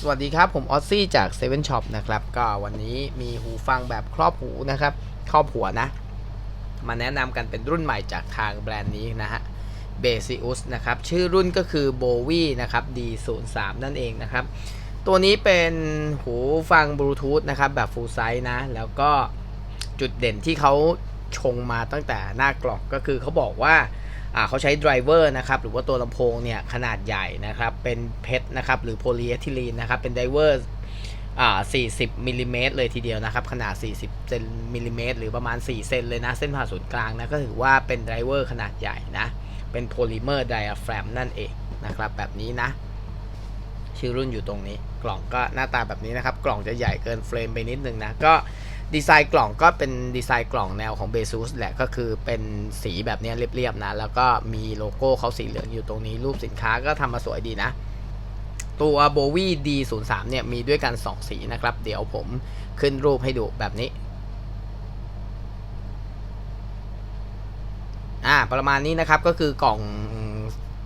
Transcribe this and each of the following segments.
สวัสดีครับผมออซซี่จาก Seven Shop นะครับก็วันนี้มีหูฟังแบบครอบหูนะครับครอบหัวนะ มาแนะนำกันเป็นรุ่นใหม่จากทางแบรนด์นี้นะฮะ b a s i u s นะครับชื่อรุ่นก็คือ Bowie นะครับ D03 นั่นเองนะครับ ตัวนี้เป็นหูฟังบลูทูธนะครับแบบ full size นะ แล้วก็จุดเด่นที่เขาชงมาตั้งแต่หน้ากล่องก็คือเขาบอกว่า เขาใช้ไดรเวอร์นะครับหรือว่าตัวลำโพงเนี่ยขนาดใหญ่นะครับเป็นเพชรนะครับหรือโพลีเอทิลีนนะครับเป็นไดเวอร์อ่า40มิลลิเมตรเลยทีเดียวนะครับ ขนาด 40เซนมิลลิเมตรหรือประมาณ 4 เซนเลยนะ เส้นผ่าศูนย์กลางนะ ก็ถือว่าเป็นไดรเวอร์ขนาดใหญ่นะ เป็นโพลิเมอร์ไดอะแฟรมนั่นเองนะครับ แบบนี้นะ ชื่อรุ่นอยู่ตรงนี้ กล่องก็หน้าตาแบบนี้นะครับ กล่องจะใหญ่เกินเฟรมไปนิดนึงนะ ก็ ดีไซน์กล่องก็เป็นดีไซน์กล่องแนวของ b e s u s แหละก็คือเป็นสีแบบนี้เรียบๆนะ แล้วก็มีโลโก้เขาสีเหลืองอยู่ตรงนี้ รูปสินค้าก็ทำมาสวยดีนะ ตัว Bowie D03 เนี่ยมีด้วยกัน 2 สีนะครับ เดี๋ยวผมขึ้นรูปให้ดูแบบนี้อ่าประมาณนี้นะครับก็คือกล่อง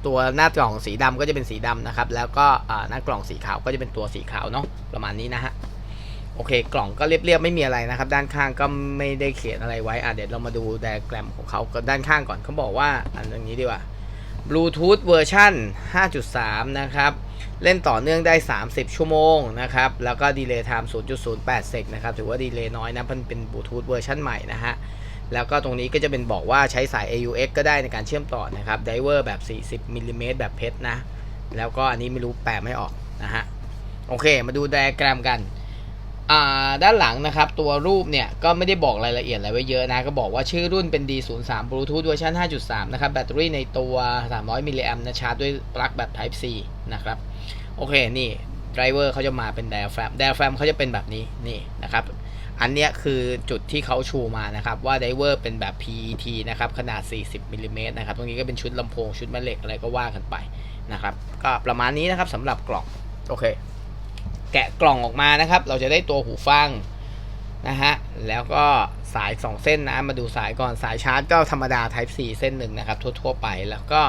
ตัวหน้ากล่องสีดำก็จะเป็นสีดำนะครับ แล้วก็หน้ากล่องสีขาวก็จะเป็นตัวสีขาวเนาะประมาณนี้นะฮะ โอเค กล่องก็เรียบๆไม่มีอะไรนะครับ ด้านข้างก็ไม่ได้เขียนอะไรไว้อะเดี๋ยวเรามาดูไดอะแกรมของเขาก็ด้านข้างก่อนเขาบอกว่าอันนี้ดีกว่า Bluetooth เวอร์ชัน5.3 นะครับ เล่นต่อเนื่องได้ 30 ชั่วโมงนะครับ แล้วก็ดีเลย์ไทม์0.08 เซกนะครับ ถือว่าดีเลย์น้อยนะมันเป็นบลูทูธเวอร์ชันใหม่นะฮะ แล้วก็ตรงนี้ก็จะเป็นบอกว่าใช้สาย AUX ก็ได้ในการเชื่อมต่อนะครับไดเวอร์แบบ 40มิลลิเมตรแบบเพชรนะ แล้วก็อันนี้ไม่รู้แปลไม่ออกนะฮะ โอเค มาดูไดอะแกรมกัน ด้านหลังนะครับ ตัวรูปเนี่ย ก็ไม่ได้บอกรายละเอียดอะไรไว้เยอะนะ ก็บอกว่าชื่อรุ่นเป็น D03 Bluetooth เวอร์ชัน5.3 นะครับ แบตเตอรี่ในตัว 300 มิลลิแอมป์นะชาร์จด้วยปลั๊กแบบ Type C นะครับ โอเค นี่ไดรเวอร์เขาจะมาเป็น diaphragm diaphragm เขาจะเป็นแบบนี้ นี่นะครับ อันเนี้ยคือจุดที่เขาชูมานะครับ ว่าไดเวอร์เป็นแบบ PET นะครับ ขนาด 40มิลลิเมตรนะครับ ตรงนี้ก็เป็นชุดลำโพง ชุดแม่เหล็กอะไรก็ว่ากันไปนะครับ ก็ประมาณนี้นะครับสำหรับกล่อง โอเค แกะกล่องออกมานะครับ เราจะได้ตัวหูฟังนะฮะ แล้วก็สาย 2 เส้นนะ มาดูสายก่อนสายชาร์จก็ธรรมดา Type C เส้นหนึ่งนะครับ ทั่ว ๆ ไปแล้วก็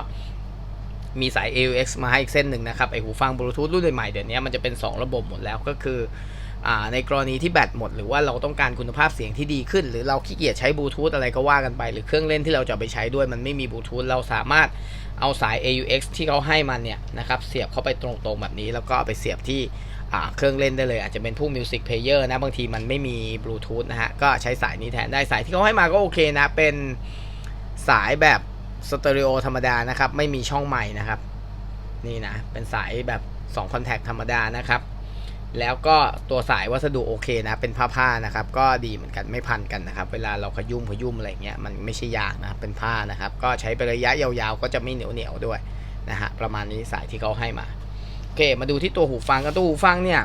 มีสาย AUX มาให้อีกเส้นหนึ่งนะครับ ไอหูฟังบลูทูธรุ่นใหม่เดี๋ยวนี้มันจะเป็น 2 ระบบหมดแล้วก็คือในกรณีที่แบตหมด หรือว่าเราต้องการคุณภาพเสียงที่ดีขึ้น หรือเราขี้เกียจใช้บลูทูธอะไรก็ว่ากันไป หรือเครื่องเล่นที่เราจะไปใช้ด้วยมันไม่มีบลูทูธเราสามารถเอาสาย AUX ที่เขาให้มันเนี่ยนะครับเสียบเข้าไปตรงๆแบบนี้แล้วก็เอาไปเสียบที่ เครื่องเล่นได้เลย อาจจะเป็นผู้มิวสิกเพลเยอร์นะ บางทีมันไม่มีบลูทูธนะฮะ ก็ใช้สายนี้แทนได้สายที่เขาให้มาก็โอเคนะ เป็นสายแบบสเตอริโอธรรมดานะครับ ไม่มีช่องใหม่นะครับ นี่นะ เป็นสายแบบ2คอนแทคธรรมดานะครับ แล้วก็ตัวสายวัสดุโอเคนะ เป็นผ้าผ้านะครับ ก็ดีเหมือนกันไม่พันกันนะครับ เวลาเราขยุ่มขยุ่มอะไรเงี้ย มันไม่ใช่ยางนะ เป็นผ้านะครับ ก็ใช้ไประยะยาวๆ ก็จะไม่เหนียวเหนียวด้วยนะฮะ ประมาณนี้สายที่เขาให้มา อเคมาดูที่ตัวหูฟังกันตัวหูฟังเนี่ย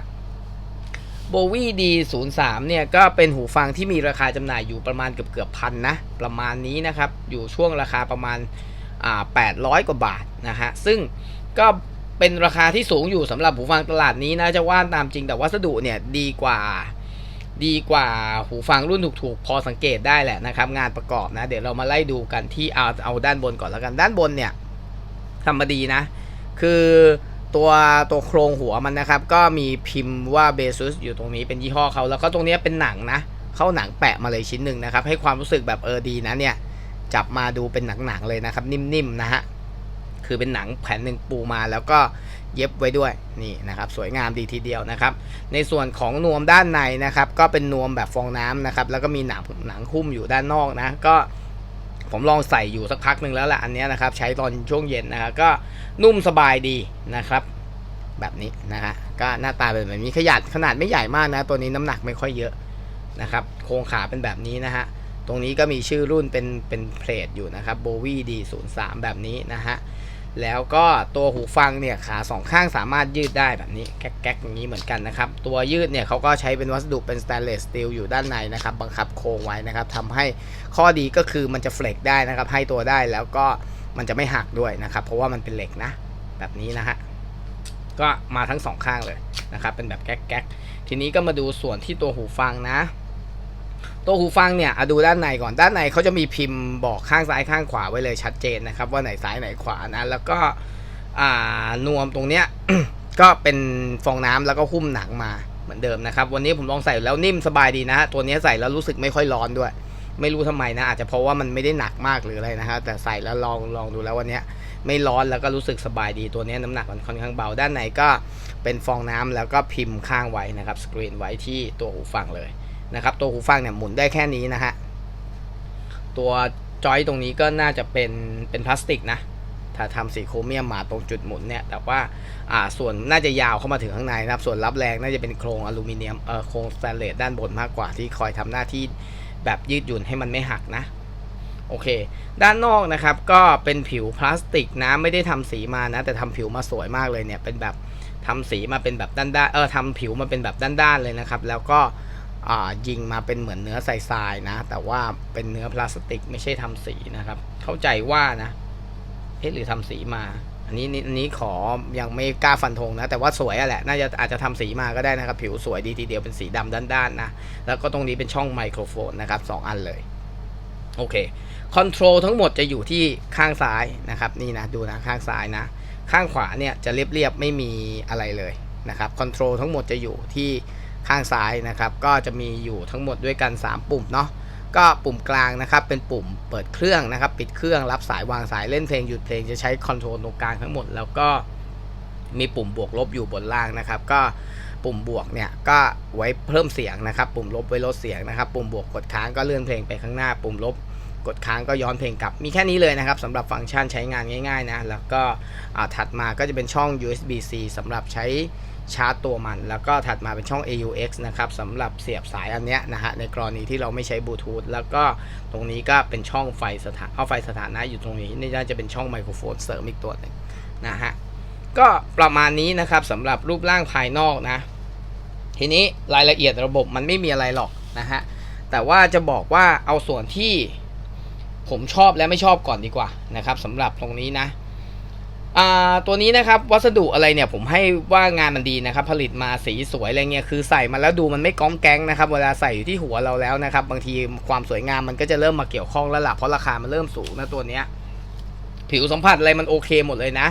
Bowie D03 เนี่ยก็เป็นหูฟังที่มีราคาจำหน่ายอยู่ประมาณเกือบเกือบพันนะประมาณนี้นะครับอยู่ช่วงราคาประมาณอ่า800กว่าบาทนะฮะซึ่งก็เป็นราคาที่สูงอยู่สำหรับหูฟังตลาดนี้นะจะว่าตามจริงแต่วัสดุเนี่ยดีกว่าดีกว่าหูฟังรุ่นถูกๆ พอสังเกตได้แหละนะครับ งานประกอบนะ เดี๋ยวเรามาไล่ดูกันที่เอาเอาด้านบนก่อนแล้วกันด้านบนเนี่ยทำมาดีนะ คือ ตัวตัวโครงหัวมันนะครับ ก็มีพิมพ์ว่าเบซุสอยู่ตรงนี้เป็นยี่ห้อเขาแล้วก็ตรงนี้เป็นหนังนะเข้าหนังแปะมาเลยชิ้นหนึ่งนะครับ ให้ความรู้สึกแบบเออดีนะเนี่ย จับมาดูเป็นหนังๆเลยนะครับ นิ่มๆนะฮะคือเป็นหนังแผ่นหนึ่งปูมาแล้วก็เย็บไว้ด้วยนี่นะครับสวยงามดีทีเดียวนะครับ ในส่วนของนวมด้านในนะครับ ก็เป็นนวมแบบฟองน้ำนะครับ แล้วก็มีหนังหนังหุ้มอยู่ด้านนอกนะ ก็ผมลองใส่อยู่สักพักหนึ่งแล้วแหละอันเนี้ยนะครับ ใช้ตอนช่วงเย็นนะครับก็นุ่มสบายดีนะครับ แบบนี้นะฮะก็หน้าตาเป็นแบบนี้ขยัดขนาดไม่ใหญ่มากนะ ตัวนี้น้ำหนักไม่ค่อยเยอะนะครับ โครงขาเป็นแบบนี้นะฮะตรงนี้ก็มีชื่อรุ่นเป็นเป็นเพลทอยู่นะครับ Bowie D03 แบบนี้นะฮะแล้วก็ตัวหูฟังเนี่ยขาสองข้างสามารถยืดได้แบบนี้แก๊กๆอย่างนี้เหมือนกันนะครับ ตัวยืดเนี่ยเขาก็ใช้เป็นวัสดุเป็นสแตนเลสสตีลอยู่ด้านในนะครับ บังคับโครงไว้นะครับทำให้ข้อดีก็คือมันจะเฟลกได้นะครับ ให้ตัวได้แล้วก็มันจะไม่หักด้วยนะครับ เพราะว่ามันเป็นเหล็กนะ แบบนี้นะฮะ ก็มาทั้งสองข้างเลยนะครับเป็นแบบแก๊กๆทีนี้ก็มาดูส่วนที่ตัวหูฟังนะ ตัวหูฟังเนี่ยอดูด้านในก่อนด้านในเขาจะมีพิมพ์บอกข้างซ้ายข้างขวาไว้เลยชัดเจนนะครับว่าไหนซ้ายไหนขวานะแล้วก็นวมตรงเนี้ยก็เป็นฟองน้ำแล้วก็หุ้มหนังมาเหมือนเดิมนะครับ วันนี้ผมลองใส่แล้วนิ่มสบายดีนะ ตัวนี้ใส่แล้วรู้สึกไม่ค่อยร้อนด้วย ไม่รู้ทำไมนะ อาจจะเพราะว่ามันไม่ได้หนักมากหรืออะไรนะฮะแต่ใส่แล้วลองลองดูแล้ววันนี้ ไม่ร้อนแล้วก็รู้สึกสบายดีตัวนี้น้ำหนักมันค่อนข้างเบาด้านในก็เป็นฟองน้ำแล้วก็พิมพ์ข้างไว้นะครับสกรีนไว้ที่ตัวหูฟังเลยนะครับตัวหูฟังเนี่ยหมุนได้แค่นี้นะฮะตัวจอยตรงนี้ก็น่าจะเป็นเป็นพลาสติกนะถ้าทำสีโครเมียมมาตรงจุดหมุนเนี่ยแต่ว่าอ่าส่วนน่าจะยาวเข้ามาถึงข้างในนะครับ ส่วนรับแรงน่าจะเป็นโครงอลูมิเนียมเอ่อโครงสแตนเลสด้านบนมากกว่าที่คอยทำหน้าที่แบบยืดหยุ่นให้มันไม่หักนะ โอเค ด้านนอกนะครับก็เป็นผิวพลาสติกนะไม่ได้ทำสีมานะ แต่ทำผิวมาสวยมากเลยเนี่ยเป็นแบบทำสีมาเป็นแบบด้านๆเออทำผิวมาเป็นแบบด้านๆเลยนะครับ แล้วก็ยิงมาเป็นเหมือนเนื้อใสายๆนะ แต่ว่าเป็นเนื้อพลาสติกไม่ใช่ทำสีนะครับ เข้าใจว่านะเอ๊ะหรือทำสีมา อันนี้นี่อันนี้ขอยังไม่กล้าฟันธงนะ แต่ว่าสวยอะแหละ น่าจะอาจจะทำสีมาก็ได้นะครับ ผิวสวยดีทีเดียวเป็นสีดำด้านๆนะ แล้วก็ตรงนี้เป็นช่องไมโครโฟนนะครับสองอันเลย โอเค คอนโทรลทั้งหมดจะอยู่ที่ข้างซ้ายนะครับนี่นะดูนะข้างซ้ายนะ ข้างขวาเนี่ยจะเรียบๆไม่มีอะไรเลยนะครับคอนโทรลทั้งหมดจะอยู่ที่ข้างซ้ายนะครับ ก็จะมีอยู่ทั้งหมดด้วยกัน 3 ปุ่มเนาะก็ปุ่มกลางนะครับ เป็นปุ่มเปิดเครื่องนะครับ ปิดเครื่องรับสายวางสายเล่นเพลงหยุดเพลงจะใช้คอนโทรลตรงกลางทั้งหมด แล้วก็มีปุ่มบวกลบอยู่บนล่างนะครับ ก็ปุ่มบวกเนี่ยก็ไว้เพิ่มเสียงนะครับ ปุ่มลบไว้ลดเสียงนะครับ ปุ่มบวกกดค้างก็เลื่อนเพลงไปข้างหน้า ปุ่มลบ กดค้างก็ย้อนเพลงกลับ มีแค่นี้เลยนะครับสำหรับฟังก์ชันใช้งานง่ายๆนะแล้วก็ถัดมาก็จะเป็นช่อง USB-C สำหรับใช้ชาร์จตัวมัน แล้วก็ถัดมาเป็นช่อง AUX นะครับสำหรับเสียบสายอันเนี้ยนะฮะในกรณีที่เราไม่ใช้บลูทูธแล้วก็ตรงนี้ก็เป็นช่องไฟสถานเอาไฟสถานะอยู่ตรงนี้นี่น่าจะเป็นช่องไมโครโฟนเสริมอีกตัวหนึ่งนะฮะก็ประมาณนี้นะครับสำหรับรูปร่างภายนอกนะ ทีนี้รายละเอียดระบบมันไม่มีอะไรหรอกนะฮะแต่ว่าจะบอกว่าเอาส่วนที่ ผมชอบและไม่ชอบก่อนดีกว่านะครับสำหรับตรงนี้นะตัวนี้นะครับวัสดุอะไรเนี่ยผมให้ว่างานมันดีนะครับ ผลิตมาสีสวยอะไรเงี้ยคือใส่มาแล้วดูมันไม่ก้องแก๊งนะครับเวลาใส่อยู่ที่หัวเราแล้วนะครับ บางทีความสวยงามมันก็จะเริ่มมาเกี่ยวข้องแล้วล่ะเพราะราคามันเริ่มสูงนะตัวเนี้ยผิวสัมผัสอะไรมันโอเคหมดเลยนะ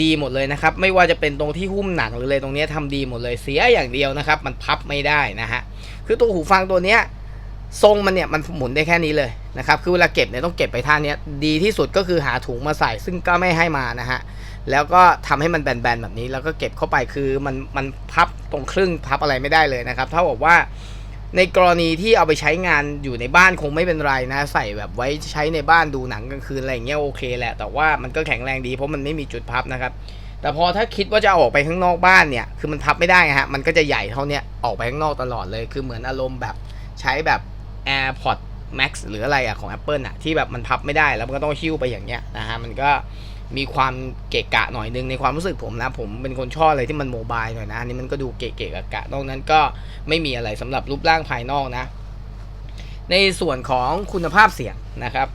ดีหมดเลยนะครับ ไม่ว่าจะเป็นตรงที่หุ้มหนังหรืออะไรตรงเนี้ยทำดีหมดเลยเสียอย่างเดียวนะครับ มันพับไม่ได้นะฮะคือตัวหูฟังตัวเนี้ยทรงมันเนี่ยมันหมุนได้แค่นี้เลย นะครับคือเวลาเก็บเนี่ยต้องเก็บไปท่านี้ดีที่สุดก็คือหาถุงมาใส่ ซึ่งก็ไม่ให้มานะฮะแล้วก็ทำให้มันแบนๆแบบนี้ แล้วก็เก็บเข้าไปคือมันมันพับตรงครึ่งพับอะไรไม่ได้เลยนะครับถ้าบอกว่าในกรณีที่เอาไปใช้งานอยู่ในบ้านคงไม่เป็นไรนะ ใส่แบบไว้ใช้ในบ้านดูหนังกลางคืนอะไรอย่างเงี้ยโอเคแหละ แต่ว่ามันก็แข็งแรงดีเพราะมันไม่มีจุดพับนะครับ แต่พอถ้าคิดว่าจะเอาออกไปข้างนอกบ้านเนี่ย คือมันพับไม่ได้ฮะมันก็จะใหญ่เท่าเนี้ยออกไปข้างนอกตลอดเลย คือเหมือนอารมณ์แบบใช้แบบ AirPods Max หรืออะไรอะของ Apple อะที่แบบมันพับไม่ได้แล้วมันก็ต้องหิ้วไปอย่างเงี้ยนะฮะมันก็มีความเกะกะหน่อยนึงในความรู้สึกผมนะ ผมเป็นคนชอบอะไรที่มันโมบายหน่อยนะอันนี่มันก็ดูเกะเกะกะกะนอกนั้นก็ไม่มีอะไรสำหรับรูปร่างภายนอกนะ ในส่วนของคุณภาพเสียงนะครับ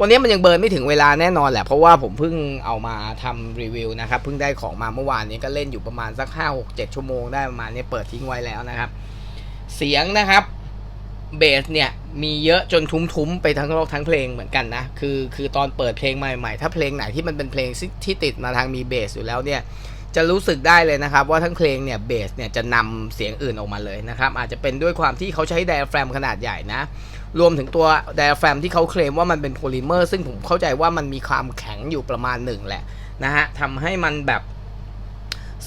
วันนี้มันยังเบิร์นไม่ถึงเวลาแน่นอนแหละ เพราะว่าผมเพิ่งเอามาทำรีวิวนะครับเพิ่งได้ของมาเมื่อวานนี้ก็เล่นอยู่ประมาณสัก5 6 7 ชั่วโมงได้ประมาณนี้เปิดทิ้งไว้แล้วนะครับ เสียงนะครับ เบสเนี่ยมีเยอะจนทุ้มๆ ไปทั้งโลกทั้งเพลงเหมือนกันนะ คือคือตอนเปิดเพลงใหม่ๆ ถ้าเพลงไหนที่มันเป็นเพลงที่ติดมาทางมีเบสอยู่แล้วเนี่ยจะรู้สึกได้เลยนะครับ ว่าทั้งเพลงเนี่ยเบสเนี่ยจะนำเสียงอื่นออกมาเลยนะครับ อาจจะเป็นด้วยความที่เขาใช้ไดอะแฟรมขนาดใหญ่นะ รวมถึงตัวไดอะแฟรมที่เขาเคลมว่ามันเป็นโพลิเมอร์ซึ่งผมเข้าใจว่ามันมีความแข็งอยู่ประมาณหนึ่งแหละนะฮะทำให้มันแบบ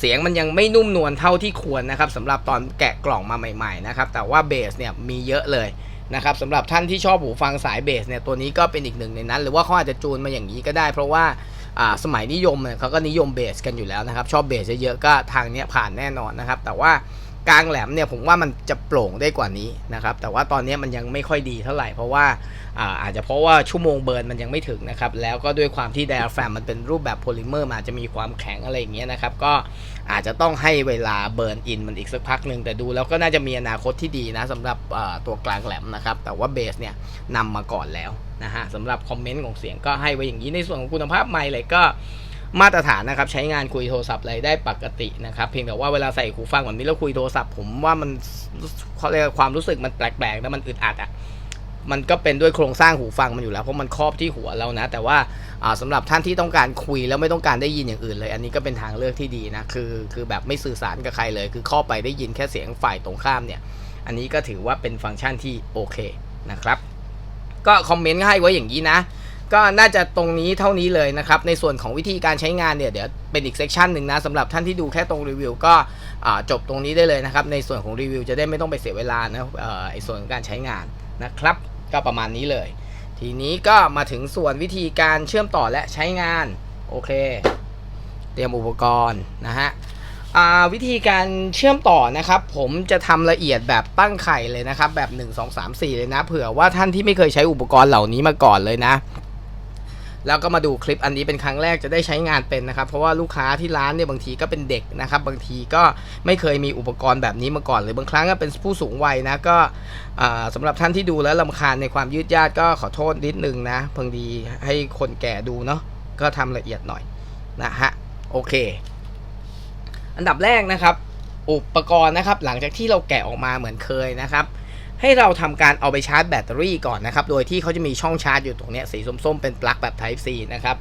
เสียงมันยังไม่นุ่มนวลเท่าที่ควรนะครับสำหรับตอนแกะกล่องมาใหม่ๆนะครับแต่ว่าเบสเนี่ยมีเยอะเลยนะครับสำหรับท่านที่ชอบหูฟังสายเบสเนี่ยตัวนี้ก็เป็นอีกหนึ่งในนั้น หรือว่าเขาอาจจะจูนมาอย่างนี้ก็ได้ เพราะว่าอ่าสมัยนิยมเนี่ยเขาก็นิยมเบสกันอยู่แล้วนะครับชอบเบสเยอะๆก็ทางเนี้ยผ่านแน่นอนนะครับแต่ว่า กลางแหลมเนี่ยผมว่ามันจะโปร่งได้กว่านี้นะครับ แต่ว่าตอนนี้มันยังไม่ค่อยดีเท่าไหร่ เพราะว่าอาจจะเพราะว่าชั่วโมงเบิร์นมันยังไม่ถึงนะครับ แล้วก็ด้วยความที่ไดอะแฟมมันเป็นรูปแบบโพลิเมอร์มันอาจจะมีความแข็งอะไรอย่างเงี้ยนะครับ ก็อาจจะต้องให้เวลาเบิร์นอินมันอีกสักพักหนึ่งแต่ดูแล้วก็น่าจะมีอนาคตที่ดีนะสำหรับตัวกลางแหลมนะครับ แต่ว่าเบสเนี่ยนำมาก่อนแล้วนะฮะสำหรับคอมเมนต์ของเสียงก็ให้ไว้อย่างนี้ในส่วนของคุณภาพไมค์เลยก็ มาตรฐานนะครับใช้งานคุยโทรศัพท์อะไรได้ปกตินะครับ เพียงแต่ว่าเวลาใส่หูฟังแบบนี้แล้วคุยโทรศัพท์ผมว่ามันเขาเรียกความรู้สึกมันแปลกๆแล้วมันอึดอัดอะมันก็เป็นด้วยโครงสร้างหูฟังมันอยู่แล้วเพราะมันครอบที่หัวเรานะ แต่ว่าอ่าสำหรับท่านที่ต้องการคุยแล้วไม่ต้องการได้ยินอย่างอื่นเลย อันนี้ก็เป็นทางเลือกที่ดีนะคือคือแบบไม่สื่อสารกับใครเลย คือครอบไปได้ยินแค่เสียงฝ่ายตรงข้ามเนี่ย อันนี้ก็ถือว่าเป็นฟังก์ชันที่โอเคนะครับ ก็คอมเมนต์ให้ไว้อย่างนี้นะ ก็น่าจะตรงนี้เท่านี้เลยนะครับ ในส่วนของวิธีการใช้งานเนี่ยเดี๋ยวเป็นอีกเซกชันหนึ่งนะสำหรับท่านที่ดูแค่ตรงรีวิวก็จบตรงนี้ได้เลยนะครับ ในส่วนของรีวิวจะได้ไม่ต้องไปเสียเวลานะเอ่อไอส่วนของการใช้งานนะครับ ก็ประมาณนี้เลย ทีนี้ก็มาถึงส่วนวิธีการเชื่อมต่อและใช้งานโอเค เตรียมอุปกรณ์นะฮะวิธีการเชื่อมต่อนะครับ ผมจะทำละเอียดแบบตั้งไข่เลยนะครับ แบบ 1 2 3 4 เลยนะ เผื่อว่าท่านที่ไม่เคยใช้อุปกรณ์เหล่านี้มาก่อนเลยนะ แล้วก็มาดูคลิปอันนี้เป็นครั้งแรกจะได้ใช้งานเป็นนะครับ เพราะว่าลูกค้าที่ร้านเนี่ยบางทีก็เป็นเด็กนะครับ บางทีก็ไม่เคยมีอุปกรณ์แบบนี้มาก่อน หรือบางครั้งก็เป็นผู้สูงวัยนะก็อ่าสำหรับท่านที่ดูแล้วลำคาญในความยืดยาดก็ขอโทษนิดนึงนะบางทีให้คนแก่ดูเนาะก็ทำละเอียดหน่อยนะฮะโอเค อันดับแรกนะครับ อุปกรณ์นะครับ หลังจากที่เราแกะออกมาเหมือนเคยนะครับ ให้เราทำการเอาไปชาร์จแบตเตอรี่ก่อนนะครับ โดยที่เขาจะมีช่องชาร์จอยู่ตรงนี้สีส้มๆเป็นปลั๊กแบบ Type C นะครับ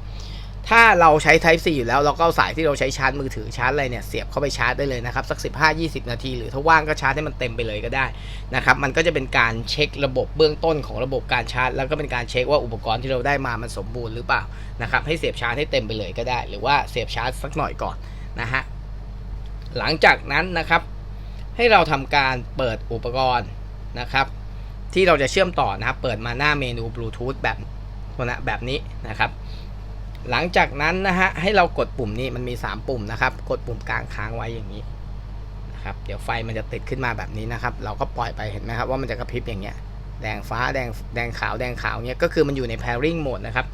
ถ้าเราใช้ Type C อยู่แล้วเราก็เอาสายที่เราใช้ชาร์จมือถือชาร์จอะไรเนี่ยเสียบเข้าไปชาร์จได้เลยนะครับ สัก 15-20 นาที หรือถ้าว่างก็ชาร์จให้มันเต็มไปเลยก็ได้นะครับ มันก็จะเป็นการเช็คระบบเบื้องต้นของระบบการชาร์จ แล้วก็เป็นการเช็คว่าอุปกรณ์ที่เราได้มามันสมบูรณ์หรือเปล่านะครับให้เสียบชาร์จให้เต็มไปเลยก็ได้ หรือว่าเสียบชาร์จสักหน่อยก่อนนะฮะหลังจากนั้นนะครับให้เราทำการเปิดอุปกรณ์ นะครับ ที่เราจะเชื่อมต่อนะครับ เปิดมาหน้าเมนูบลูทูธแบบแบบนี้นะครับ หลังจากนั้นนะฮะให้เรากดปุ่มนี้มันมี 3 ปุ่มนะครับ กดปุ่มกลางค้างไว้อย่างนี้นะครับ เดี๋ยวไฟมันจะติดขึ้นมาแบบนี้นะครับ เราก็ปล่อยไปเห็นไหมครับว่ามันจะกระพริบอย่างเงี้ยแดงฟ้าแดงแดงขาวแดงขาวเนี้ยก็คือมันอยู่ใน pairing mode นะครับ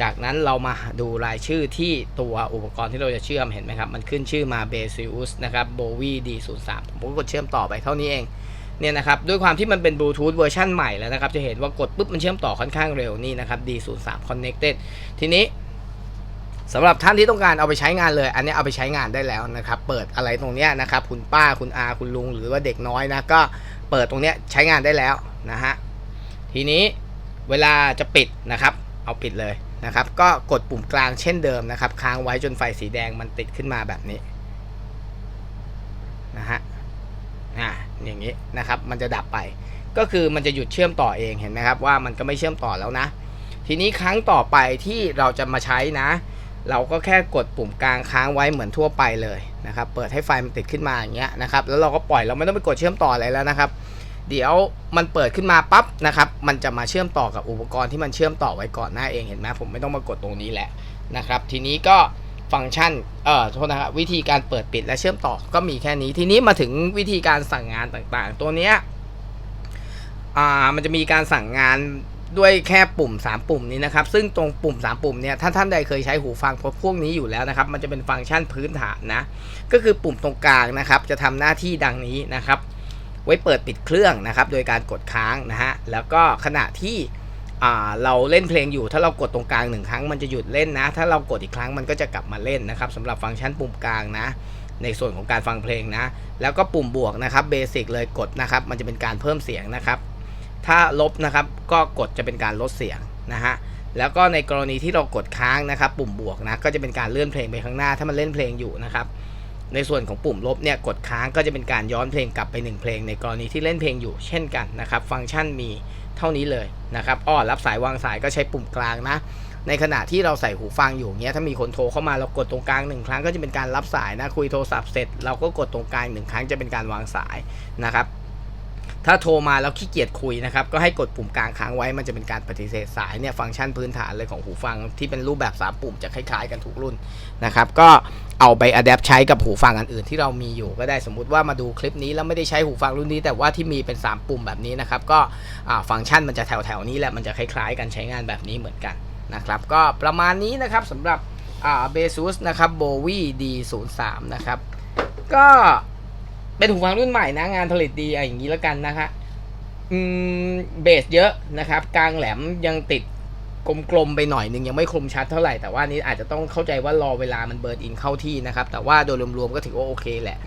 จากนั้นเรามาดูรายชื่อที่ตัวอุปกรณ์ที่เราจะเชื่อมเห็นไหมครับ มันขึ้นชื่อมา b a s i u s นะครับ Bowie D03 ผมก็กดเชื่อมต่อไปเท่านี้เอง เนี่ยนะครับด้วยความที่มันเป็นบลูทูธเวอร์ชันใหม่แล้วนะครับ จะเห็นว่ากดปุ๊บมันเชื่อมต่อค่อนข้างเร็วนี่นะครับ D03 Connected ทีนี้สำหรับท่านที่ต้องการเอาไปใช้งานเลย อันนี้เอาไปใช้งานได้แล้วนะครับ เปิดอะไรตรงเนี้ยนะครับ คุณป้าคุณอาคุณลุง หรือว่าเด็กน้อยนะก็เปิดตรงเนี้ยใช้งานได้แล้วนะฮะทีนี้เวลาจะปิดนะครับ เอาปิดเลยนะครับ ก็กดปุ่มกลางเช่นเดิมนะครับ ค้างไว้จนไฟสีแดงมันติดขึ้นมาแบบนี้นะฮะ อย่างนี้นะครับ มันจะดับไป ก็คือมันจะหยุดเชื่อมต่อเองเห็นไหมครับว่ามันก็ไม่เชื่อมต่อแล้วนะ ทีนี้ครั้งต่อไปที่เราจะมาใช้นะ เราก็แค่กดปุ่มกลางค้างไว้เหมือนทั่วไปเลยนะครับ เปิดให้ไฟมันติดขึ้นมาอย่างเงี้ยนะครับ แล้วเราก็ปล่อยเราไม่ต้องไปกดเชื่อมต่ออะไรแล้วนะครับ เดี๋ยวมันเปิดขึ้นมาปั๊บนะครับ มันจะมาเชื่อมต่อกับอุปกรณ์ที่มันเชื่อมต่อไว้ก่อนหน้าเองเห็นไหมผมไม่ต้องมากดตรงนี้แหละนะครับ ทีนี้ก็ ฟังก์ชันเอ่อโทษนะครับวิธีการเปิดปิดและเชื่อมต่อก็มีแค่นี้ทีนี้มาถึงวิธีการสั่งงานต่างๆ ตัวเนี้ยอ่ามันจะมีการสั่งงานด้วยแค่ปุ่ม 3 ปุ่มนี้นะครับ ซึ่งตรงปุ่ม 3 ปุ่มเนี่ยถ้าท่านใดเคยใช้หูฟังพวกนี้อยู่แล้วนะครับ มันจะเป็นฟังก์ชันพื้นฐานนะ ก็คือปุ่มตรงกลางนะครับ จะทำหน้าที่ดังนี้นะครับ ไว้เปิดปิดเครื่องนะครับ โดยการกดค้างนะฮะแล้วก็ขณะที่ เราเล่นเพลงอยู่ถ้าเรากดตรงกลางหนึ่งครั้งมันจะหยุดเล่นนะ ถ้าเรากดอีกครั้งมันก็จะกลับมาเล่นนะครับสำหรับฟังก์ชันปุ่มกลางนะ ในส่วนของการฟังเพลงนะ แล้วก็ปุ่มบวกนะครับเบสิกเลยกดนะครับ มันจะเป็นการเพิ่มเสียงนะครับ ถ้าลบนะครับก็กดจะเป็นการลดเสียงนะฮะแล้วก็ในกรณีที่เรากดค้างนะครับ ปุ่มบวกนะก็จะเป็นการเลื่อนเพลงไปข้างหน้า ถ้ามันเล่นเพลงอยู่นะครับ ในส่วนของปุ่มลบเนี่ยกดค้างก็จะเป็นการย้อนเพลงกลับไป 1 เพลง ในกรณีที่เล่นเพลงอยู่เช่นกันนะครับ ฟังก์ชันมีเท่านี้เลยนะครับอ้อรับสายวางสายก็ใช้ปุ่มกลางนะ ในขณะที่เราใส่หูฟังอยู่เงี้ยถ้ามีคนโทรเข้ามาเรากดตรงกลางหนึ่งครั้งก็จะเป็นการรับสายนะคุยโทรศัพท์เสร็จ เราก็กดตรงกลางหนึ่งครั้งจะเป็นการวางสายนะครับ ถ้าโทรมาแล้วขี้เกียจคุยนะครับ ก็ให้กดปุ่มกลางค้างไว้มันจะเป็นการปฏิเสธสายเนี่ยฟังก์ชันพื้นฐานเลยของหูฟังที่เป็นรูปแบบ3ปุ่มจะคล้ายๆกันทุกรุ่นนะครับก็เอาไปอัดแอปใช้กับหูฟังอันอื่นที่เรามีอยู่ก็ได้สมมุติว่ามาดูคลิปนี้แล้วไม่ได้ใช้หูฟังรุ่นนี้ แต่ว่าที่มีเป็น 3 ปุ่มแบบนี้นะครับ ก็ฟังก์ชันมันจะแถวๆนี้แหละมันจะคล้ายๆ กันใช้งานแบบนี้เหมือนกันนะครับก็ประมาณนี้นะครับสำหรับเบซูสนะครับโบวี่ดีศูนย์สามนะครับก็ เป็นหูฟังรุ่นใหม่นะงานผลิตดีอะไรอย่างนี้แล้วกันนะฮะอืมเบสเยอะนะครับ กลางแหลมยังติดกลมๆไปหน่อยนึงยังไม่คมชัดเท่าไหร่แต่ว่านี้อาจจะต้องเข้าใจว่ารอเวลามันเบิร์นอินเข้าที่นะครับ แต่ว่าโดยรวมๆก็ถือว่าโอเคแหละ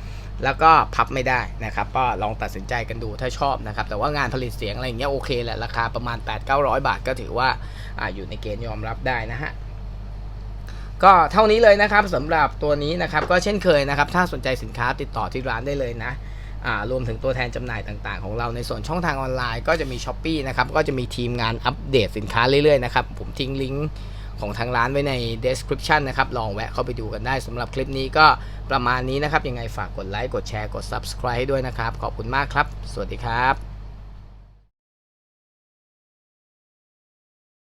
แล้วก็พับไม่ได้นะครับ ก็ลองตัดสินใจกันดูถ้าชอบนะครับ แต่ว่างานผลิตเสียงอะไรอย่างเงี้ยโอเคแหละราคาประมาณ 8-900 บาทก็ถือว่าอาอยู่ในเกณฑ์ยอมรับได้นะฮะ ก็เท่านี้เลยนะครับสำหรับตัวนี้นะครับก็เช่นเคยนะครับ ถ้าสนใจสินค้าติดต่อที่ร้านได้เลยนะรวมถึงตัวแทนจำหน่ายต่างๆ ของเราในส่วนช่องทางออนไลน์ก็จะมี s h อ p e e นะครับก็จะมีทีมงานอัปเดตสินค้าเรื่อยๆนะครับผมทิ้งลิงก์ของทางร้านไว้ใน description นะครับ ลองแวะเข้าไปดูกันได้สำหรับคลิปนี้ก็ประมาณนี้นะครับ ยังไงฝากกดไลค์ กดแชร์ กด subscribe ให้ด้วยนะครับ ขอบคุณมากครับ สวัสดีครับ